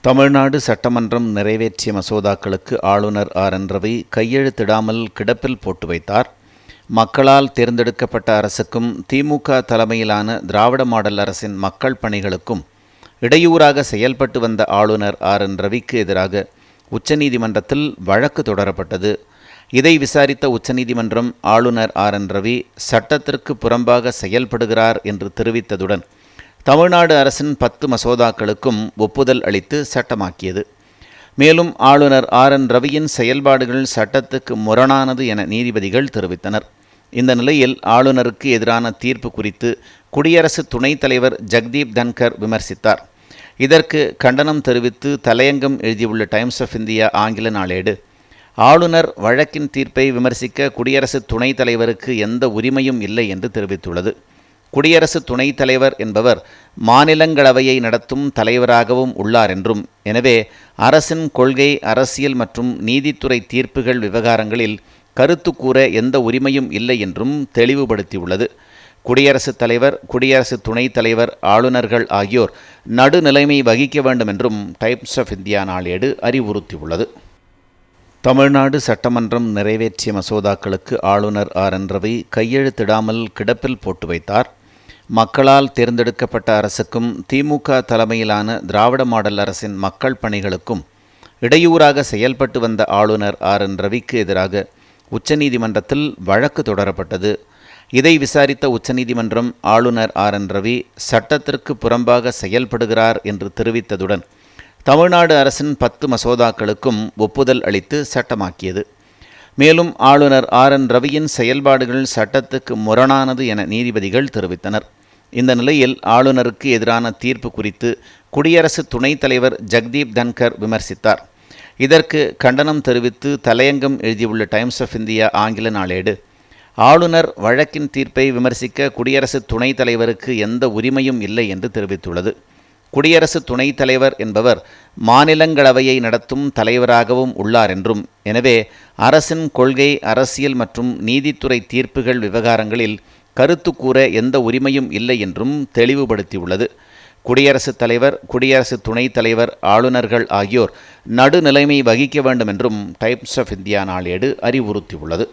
தமிழ்நாடு சட்டமன்றம் நிறைவேற்றிய மசோதாக்களுக்கு ஆளுநர் ஆர். என். ரவி கையெழுத்திடாமல் கிடப்பில் போட்டு வைத்தார். மக்களால் தேர்ந்தெடுக்கப்பட்ட அரசுக்கும் திமுக தலைமையிலான திராவிட மாடல் அரசின் மக்கள் பணிகளுக்கும் இடையூறாக செயல்பட்டு வந்த ஆளுநர் ஆர். என். ரவிக்கு எதிராக உச்சநீதிமன்றத்தில் வழக்கு தொடரப்பட்டது. இதை விசாரித்த உச்சநீதிமன்றம் ஆளுநர் ஆர். என். ரவி சட்டத்திற்கு புறம்பாக செயல்படுகிறார் என்று தெரிவித்ததுடன் தமிழ்நாடு அரசின் பத்து மசோதாக்களுக்கும் ஒப்புதல் அளித்து சட்டமாக்கியது. மேலும் ஆளுநர் ஆர் என் ரவியின் செயல்பாடுகள் சட்டத்துக்கு முரணானது என நீதிபதிகள் தெரிவித்தனர். இந்த நிலையில் ஆளுநருக்கு எதிரான தீர்ப்பு குறித்து குடியரசு துணைத் தலைவர் ஜக்தீப் தன்கர் விமர்சித்தார். இதற்கு கண்டனம் தெரிவித்து தலையங்கம் எழுதியுள்ள டைம்ஸ் ஆஃப் இந்தியா ஆங்கில நாளேடு ஆளுநர் வழக்கின் தீர்ப்பை விமர்சிக்க குடியரசு துணைத் தலைவருக்கு எந்த உரிமையும் இல்லை என்று தெரிவித்துள்ளது. குடியரசு துணைத் தலைவர் என்பவர் மாநிலங்களவையை நடத்தும் தலைவராகவும் உள்ளார் என்றும். எனவே அரசின் கொள்கை அரசியல் மற்றும் நீதித்துறை தீர்ப்புகள் விவகாரங்களில் கருத்து கூற எந்த உரிமையும் இல்லை என்றும் தெளிவுபடுத்தியுள்ளது. குடியரசுத் தலைவர் குடியரசு துணைத் தலைவர் ஆளுநர்கள் ஆகியோர் நடுநிலைமை வகிக்க வேண்டும் என்றும் டைம்ஸ் ஆஃப் இந்தியா நாளேடு அறிவுறுத்தியுள்ளது. தமிழ்நாடு சட்டமன்றம் நிறைவேற்றிய மசோதாக்களுக்கு ஆளுநர் ஆர். என். ரவி கையெழுத்திடாமல் கிடப்பில் போட்டு வைத்தார். மக்களால் தேர்ந்தெடுக்கப்பட்ட அரசுக்கும் திமுக தலைமையிலான திராவிட மாடல் அரசின் மக்கள் பணிகளுக்கும் இடையூறாக செயல்பட்டு வந்த ஆளுநர் ஆர் என் ரவிக்கு எதிராக உச்சநீதிமன்றத்தில் வழக்கு தொடரப்பட்டது. இதை விசாரித்த உச்சநீதிமன்றம் ஆளுநர் ஆர் என் ரவி சட்டத்திற்கு புறம்பாக செயல்படுகிறார் என்று தெரிவித்ததுடன் தமிழ்நாடு அரசின் பத்து மசோதாக்களுக்கும் ஒப்புதல் அளித்து சட்டமாக்கியது. மேலும் ஆளுநர் ஆர் என் ரவியின் செயல்பாடுகள் சட்டத்துக்கு முரணானது என நீதிபதிகள் தெரிவித்தனர். இந்த நிலையில் ஆளுநருக்கு எதிரான தீர்ப்பு குறித்து குடியரசு துணைத் தலைவர் ஜக்தீப் தன்கர் விமர்சித்தார். இதற்கு கண்டனம் தெரிவித்து தலையங்கம் எழுதியுள்ள டைம்ஸ் ஆஃப் இந்தியா ஆங்கில நாளேடு ஆளுநர் வழக்கின் தீர்ப்பை விமர்சிக்க குடியரசு துணைத் தலைவருக்கு எந்த உரிமையும் இல்லை என்று தெரிவித்துள்ளது. குடியரசு துணைத் தலைவர் என்பவர் மாநிலங்களவையை நடத்தும் தலைவராகவும் உள்ளார் என்றும் எனவே அரசின் கொள்கை அரசியல் மற்றும் நீதித்துறை தீர்ப்புகள் விவகாரங்களில் கருத்து கூற எந்த உரிமையும் இல்லை என்றும் தெளிவுபடுத்தியுள்ளது. குடியரசுத் தலைவர் குடியரசு துணைத் தலைவர் ஆளுநர்கள் ஆகியோர் நடுநிலைமை வகிக்க வேண்டும் என்றும் டைம்ஸ் ஆஃப் இந்தியா நாளேடு அறிவுறுத்தியுள்ளது.